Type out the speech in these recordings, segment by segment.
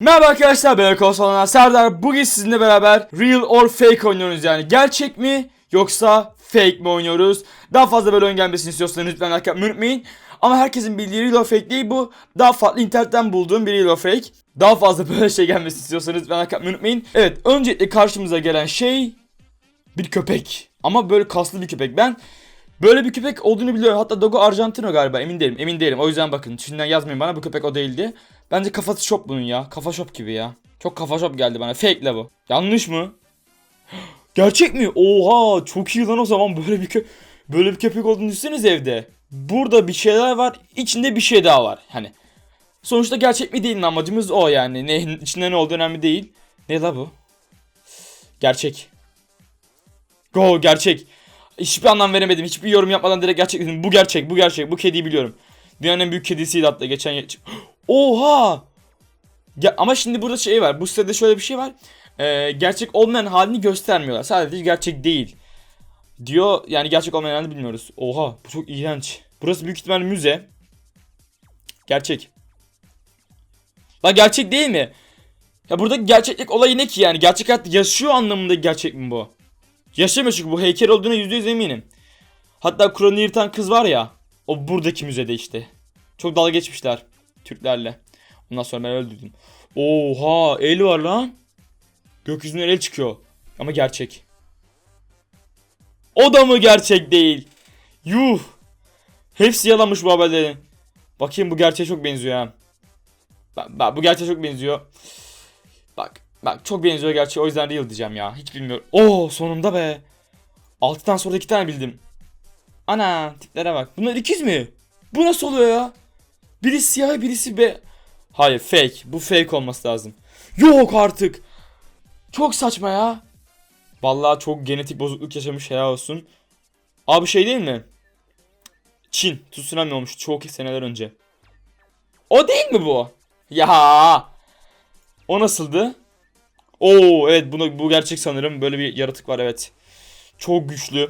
Merhaba arkadaşlar ben Konsolana Serdar. Bugün sizinle beraber Real or Fake oynuyoruz yani. Gerçek mi yoksa fake mi oynuyoruz? Daha fazla böyle oyun gelmesini istiyorsanız lütfen like yapmayı unutmayın. Ama herkesin bildiği Real or Fake değil bu. Daha farklı internetten bulduğum bir Real or Fake. Daha fazla böyle şey gelmesini istiyorsanız lütfen like yapmayı unutmayın. Evet öncelikle karşımıza gelen şey bir köpek. Ama böyle kaslı bir köpek. Ben Böyle bir köpek olduğunu biliyorum. Hatta Dogo Argentino galiba. Emin değilim. Emin değilim. O yüzden bakın. Şimdiden yazmayın bana. Bu köpek o değildi. Bence kafası şop bunun ya. Kafa şop gibi ya. Çok kafa şop geldi bana. Fake la bu. Yanlış mı? Gerçek mi? Oha çok iyi lan o zaman böyle bir kö böyle bir köpek olduğunu düşünseniz evde. Burada bir şeyler var. içinde bir şey daha var. Hani sonuçta gerçek mi değil mi amacımız o yani. Ne içinde ne olduğu önemli değil. Ne la bu? Gerçek. Go gerçek. Hiçbir anlam veremedim. Hiçbir yorum yapmadan direkt gerçek dedim. Bu gerçek, bu gerçek. Bu kediyi biliyorum. Dünyanın en büyük kedisiydi hatta geçen yıl. Oha! Ya, ama şimdi burada şey var. Bu sitede şöyle bir şey var. Ee, gerçek olmayan halini göstermiyorlar. Sadece gerçek değil. Diyor yani gerçek olmayan halini bilmiyoruz. Oha bu çok iğrenç. Burası büyük ihtimalle müze. Gerçek. La gerçek değil mi? Ya burada gerçeklik olayı ne ki yani? Gerçek hayatta yaşıyor anlamında gerçek mi bu? Yaşamıyor çünkü bu heykel olduğuna %100 eminim. Hatta Kur'an'ı yırtan kız var ya. O buradaki müzede işte. Çok dalga geçmişler Türklerle. Ondan sonra ben öldürdüm. Oha el var lan. Gökyüzünden el çıkıyor. Ama gerçek. O da mı gerçek değil? Yuh. Hepsi yalanmış bu haberlerin. Bakayım bu gerçeğe çok benziyor ha. Bak, bak bu gerçeğe çok benziyor. Bak Bak çok benziyor gerçi o yüzden real diyeceğim ya. Hiç bilmiyorum. Oo sonunda be. 6'dan sonra iki tane bildim. Ana tiplere bak. Bunlar ikiz mi? Bu nasıl oluyor ya? Birisi siyah birisi be. Hayır fake. Bu fake olması lazım. Yok artık. Çok saçma ya. Vallahi çok genetik bozukluk yaşamış helal olsun. Abi şey değil mi? Çin tsunami olmuş çok seneler önce. O değil mi bu? Ya. O nasıldı? Oo evet bunu bu gerçek sanırım. Böyle bir yaratık var evet. Çok güçlü.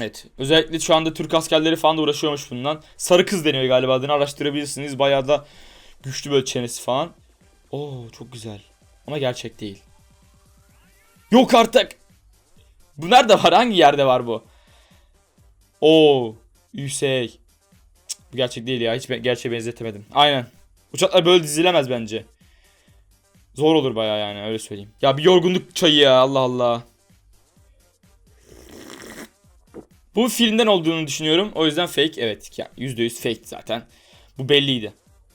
Evet. Özellikle şu anda Türk askerleri falan da uğraşıyormuş bundan. Sarı kız deniyor galiba adını araştırabilirsiniz. Bayağı da güçlü böyle çenesi falan. Oo çok güzel. Ama gerçek değil. Yok artık. Bu nerede var? Hangi yerde var bu? Oo. Yüksek. Bu gerçek değil ya. Hiç gerçeğe benzetemedim. Aynen. Uçaklar böyle dizilemez bence. Zor olur baya yani öyle söyleyeyim. Ya bir yorgunluk çayı ya Allah Allah. Bu filmden olduğunu düşünüyorum. O yüzden fake evet. Ya %100 fake zaten. Bu belliydi.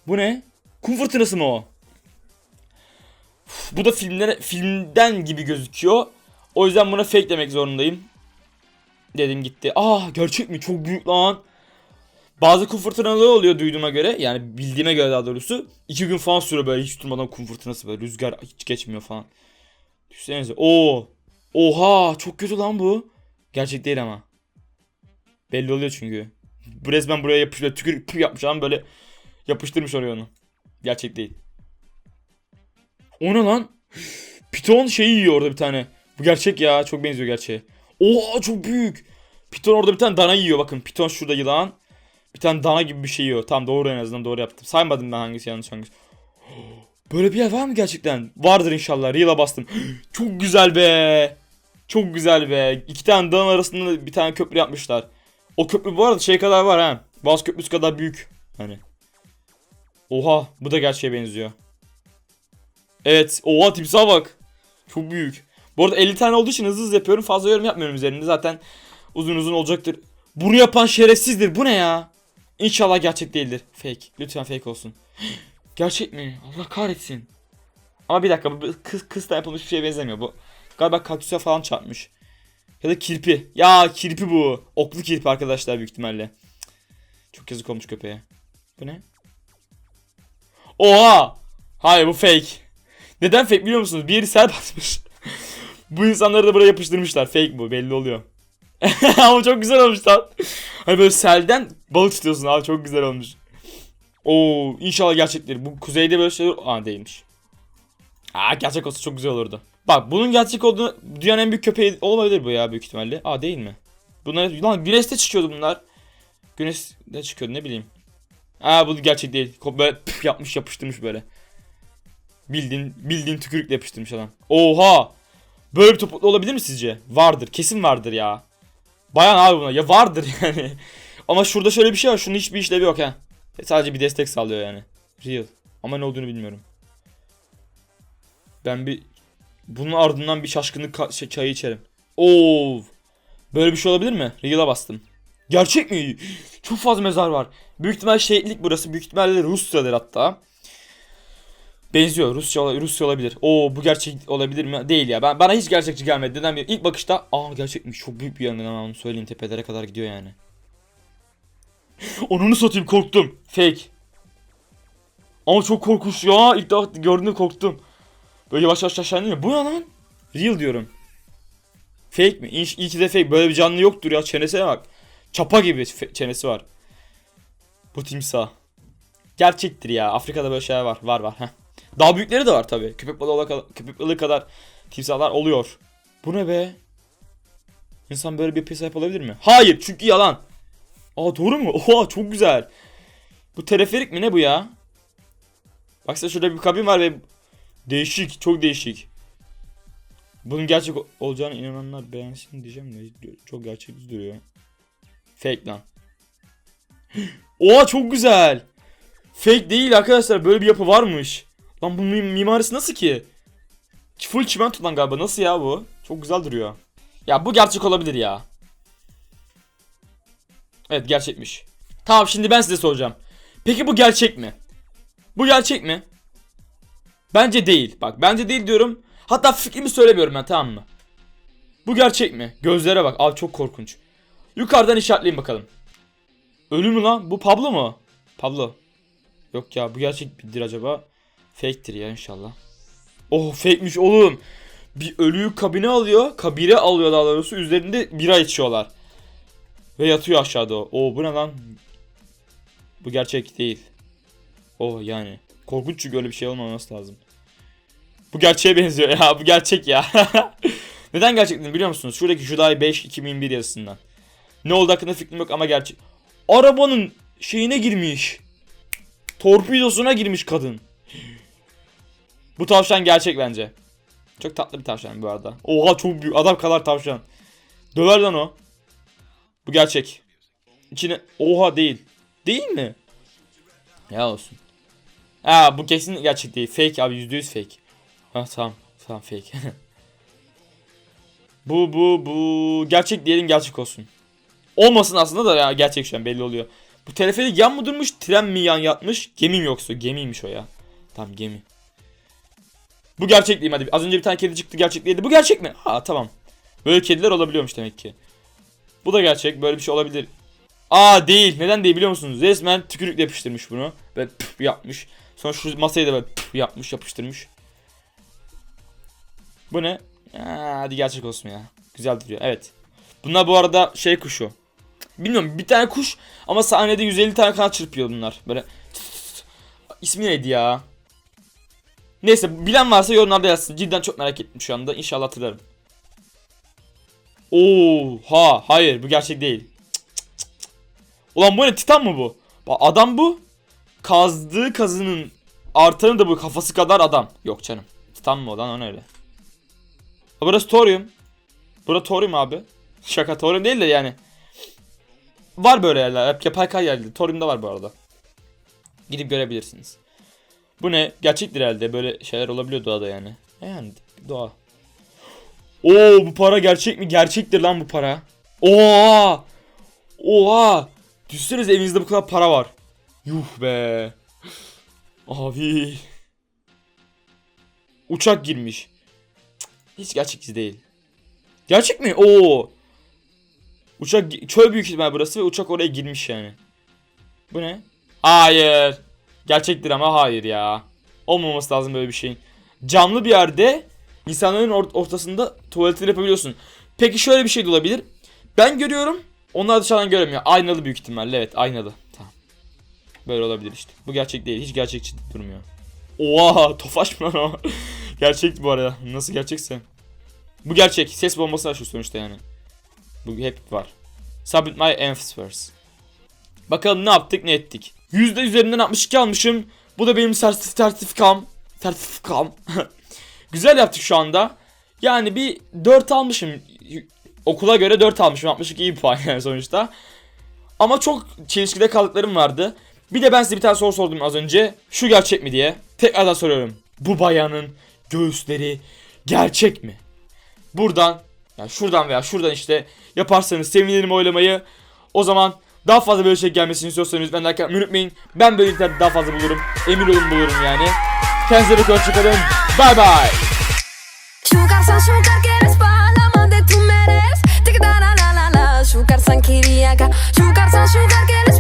Bu ne? Kum fırtınası mı o? Bu da filmden, filmden gibi gözüküyor. O yüzden buna fake demek zorundayım. Dedim gitti. Aa gerçek mi? Çok büyük lan. Bazı kum fırtınaları oluyor duyduğuma göre. Yani bildiğime göre daha doğrusu. iki gün falan sürüyor böyle hiç durmadan kum fırtınası böyle. Rüzgar hiç geçmiyor falan. Düşünsenize. Oo. Oha çok kötü lan bu. Gerçek değil ama. Belli oluyor çünkü. Bu resmen buraya yapış böyle tükür püf yapmış ama böyle yapıştırmış oraya onu. Gerçek değil. O ne lan? Piton şeyi yiyor orada bir tane. Bu gerçek ya. Çok benziyor gerçeğe. Oha çok büyük. Piton orada bir tane dana yiyor bakın. Piton şurada yılan. Bir tane dana gibi bir şey yiyor. Tam doğru en azından doğru yaptım. Saymadım ben hangisi yanlış hangisi. Böyle bir yer var mı gerçekten? Vardır inşallah. Real'a bastım. Çok güzel be. Çok güzel be. İki tane dağın arasında bir tane köprü yapmışlar. O köprü bu arada şey kadar var ha. Boğaz Köprüsü kadar büyük. Hani. Oha bu da gerçeğe benziyor. Evet. Oha timsah bak. Çok büyük. Bu arada 50 tane olduğu için hızlı hızlı yapıyorum. Fazla yorum yapmıyorum üzerinde. Zaten uzun uzun olacaktır. Bunu yapan şerefsizdir. Bu ne ya? İnşallah gerçek değildir. Fake. Lütfen fake olsun. gerçek mi? Allah kahretsin. Ama bir dakika bu kız, kızla yapılmış bir şeye benzemiyor bu. Galiba kaktüse falan çarpmış. Ya da kirpi. Ya kirpi bu. Oklu kirpi arkadaşlar büyük ihtimalle. Çok yazık olmuş köpeğe. Bu ne? Oha! Hayır bu fake. Neden fake biliyor musunuz? Bir yeri sel basmış. bu insanları da buraya yapıştırmışlar. Fake bu belli oluyor. Ama çok güzel olmuş lan. Hani böyle selden balık tutuyorsun abi çok güzel olmuş. Oo inşallah gerçektir. Bu kuzeyde böyle şeyler... Aa değilmiş. Aa gerçek olsa çok güzel olurdu. Bak bunun gerçek olduğunu dünyanın en büyük köpeği olabilir bu ya büyük ihtimalle. Aa değil mi? Bunlar lan güneşte çıkıyordu bunlar. Güneşte çıkıyordu ne bileyim. Aa bu gerçek değil. Böyle püf yapmış yapıştırmış böyle. Bildiğin, bildiğin tükürükle yapıştırmış adam. Oha! Böyle bir topuklu olabilir mi sizce? Vardır. Kesin vardır ya. Bayan abi buna. Ya vardır yani. Ama şurada şöyle bir şey var. Şunun hiçbir işlevi yok ha. Sadece bir destek sağlıyor yani. Real. Ama ne olduğunu bilmiyorum. Ben bir bunun ardından bir şaşkınlık şey, çayı içerim. Oo! Böyle bir şey olabilir mi? Real'a bastım. Gerçek mi? Çok fazla mezar var. Büyük ihtimal şehitlik burası. Büyük ihtimalle Rusya'dır hatta. Benziyor. Rusça, ola- Rusya olabilir. Oo bu gerçek olabilir mi? Değil ya. Ben bana hiç gerçekçi gelmedi. Neden bilmiyorum. İlk bakışta aa gerçekmiş. Çok büyük bir yangın ama onu söyleyeyim tepelere kadar gidiyor yani. Onunu satayım korktum. Fake. Ama çok korkunç ya. İlk defa gördüğümde korktum. Böyle yavaş yavaş aşağı iniyor. Bu ne lan? Real diyorum. Fake mi? İyi, iyi ki de fake. Böyle bir canlı yoktur ya. Çenesine bak. Çapa gibi çenesi var. Bu timsah. Gerçektir ya. Afrika'da böyle şeyler var. Var var. Heh. Daha büyükleri de var tabi. Köpek balığı, ola- köpek balığı kadar timsahlar oluyor. Bu ne be? İnsan böyle bir yapıya sahip olabilir mi? Hayır çünkü yalan. Aa doğru mu? Oha çok güzel. Bu teleferik mi ne bu ya? Baksana şurada bir kabin var ve değişik, çok değişik. Bunun gerçek ol- olacağına inananlar beğensin diyeceğim de çok gerçekçi duruyor. Fake lan. Oha çok güzel. Fake değil arkadaşlar böyle bir yapı varmış. Lan bu mim- mimarisi nasıl ki? Full çimentodan galiba nasıl ya bu? Çok güzel duruyor. Ya bu gerçek olabilir ya. Evet gerçekmiş. Tamam şimdi ben size soracağım. Peki bu gerçek mi? Bu gerçek mi? Bence değil. Bak bence değil diyorum. Hatta fikrimi söylemiyorum ben tamam mı? Bu gerçek mi? Gözlere bak. Abi çok korkunç. Yukarıdan işaretleyin bakalım. Ölü mü lan? Bu Pablo mu? Pablo. Yok ya bu gerçek midir acaba? Fake'tir ya inşallah. Oh fake'miş oğlum. Bir ölüyü kabine alıyor. Kabire alıyor daha doğrusu. Üzerinde bira içiyorlar. Ve yatıyor aşağıda o. Oo bu ne lan? Bu gerçek değil. Oh yani. Korkunç çünkü öyle bir şey olmaması lazım. Bu gerçeğe benziyor ya. Bu gerçek ya. Neden gerçek biliyor musunuz? Şuradaki July 5 2001 yazısından. Ne oldu hakkında fikrim yok ama gerçek. Arabanın şeyine girmiş. Torpidosuna girmiş kadın. Bu tavşan gerçek bence. Çok tatlı bir tavşan bu arada. Oha çok büyük. Adam kadar tavşan. Döver lan o. Bu gerçek. İçine... Oha değil. Değil mi? Ya olsun. Ha bu kesin gerçek değil. Fake abi %100 fake. Ha tamam. Tamam fake. bu bu bu gerçek diyelim gerçek olsun. Olmasın aslında da ya gerçek şu an belli oluyor. Bu teleferik yan mı durmuş, tren mi yan yatmış? Gemi mi yoksa? Gemiymiş o ya. Tamam gemi. Bu gerçek değil hadi. Az önce bir tane kedi çıktı gerçek değildi. Bu gerçek mi? Ha tamam. Böyle kediler olabiliyormuş demek ki. Bu da gerçek. Böyle bir şey olabilir. Aa değil. Neden değil biliyor musunuz? Resmen tükürükle yapıştırmış bunu. Ve püf yapmış. Sonra şu masayı da böyle püf yapmış yapıştırmış. Bu ne? Aa, hadi gerçek olsun ya. Güzel duruyor. Evet. Bunlar bu arada şey kuşu. Bilmiyorum bir tane kuş ama sahnede 150 tane kanat çırpıyor bunlar. Böyle İsmi neydi ya? Neyse bilen varsa yorumlarda yazsın. Cidden çok merak ettim şu anda. İnşallah hatırlarım. Oo, ha, hayır bu gerçek değil. Cık. Ulan bu ne titan mı bu? Bak adam bu. Kazdığı kazının artanı da bu kafası kadar adam. Yok canım. Titan mı o lan öyle. Ha, burası Thorium. Burası Thorium abi. Şaka Thorium değil de yani. Var böyle yerler. Hep yapay kay yerleri. Thorium'da var bu arada. Gidip görebilirsiniz. Bu ne? Gerçektir herhalde. Böyle şeyler olabiliyor doğada yani. E Yani doğa. Oo bu para gerçek mi? Gerçektir lan bu para. Oha! Oha! Düşünsenize evinizde bu kadar para var. Yuh be. Abi. Uçak girmiş. Hiç gerçekçi değil. Gerçek mi? Oo. Uçak çöl büyük ihtimal burası ve uçak oraya girmiş yani. Bu ne? Hayır. Gerçektir ama hayır ya. Olmaması lazım böyle bir şeyin. Camlı bir yerde insanların or- ortasında tuvaletini yapabiliyorsun. Peki şöyle bir şey de olabilir. Ben görüyorum. Onlar dışarıdan göremiyor. Aynalı büyük ihtimalle. Evet aynalı. Tamam. Böyle olabilir işte. Bu gerçek değil. Hiç gerçekçi durmuyor. Oha tofaş mı lan o? gerçek bu arada. Nasıl gerçekse. Bu gerçek. Ses bombası açıyor sonuçta yani. Bu hep var. Submit my answers. Bakalım ne yaptık ne ettik. Yüzde üzerinden 62 almışım. Bu da benim sertif sertifikam. Tertifkam. Güzel yaptık şu anda. Yani bir 4 almışım. Okula göre 4 almışım. 62 iyi bir puan yani sonuçta. Ama çok çelişkide kaldıklarım vardı. Bir de ben size bir tane soru sordum az önce. Şu gerçek mi diye. Tekrardan soruyorum. Bu bayanın göğüsleri gerçek mi? Buradan, yani şuradan veya şuradan işte yaparsanız sevinirim oylamayı. O zaman daha fazla böyle şey gelmesini istiyorsanız lütfen like yapmayı unutmayın. Ben böyle videolarda daha fazla bulurum. Emin olun bulurum yani. Kendinize bakın hoşçakalın. Bye bye. Sugar san sugar quieres pa' la amante tú me eres Tic da la la la la Sugar san Sugar quieres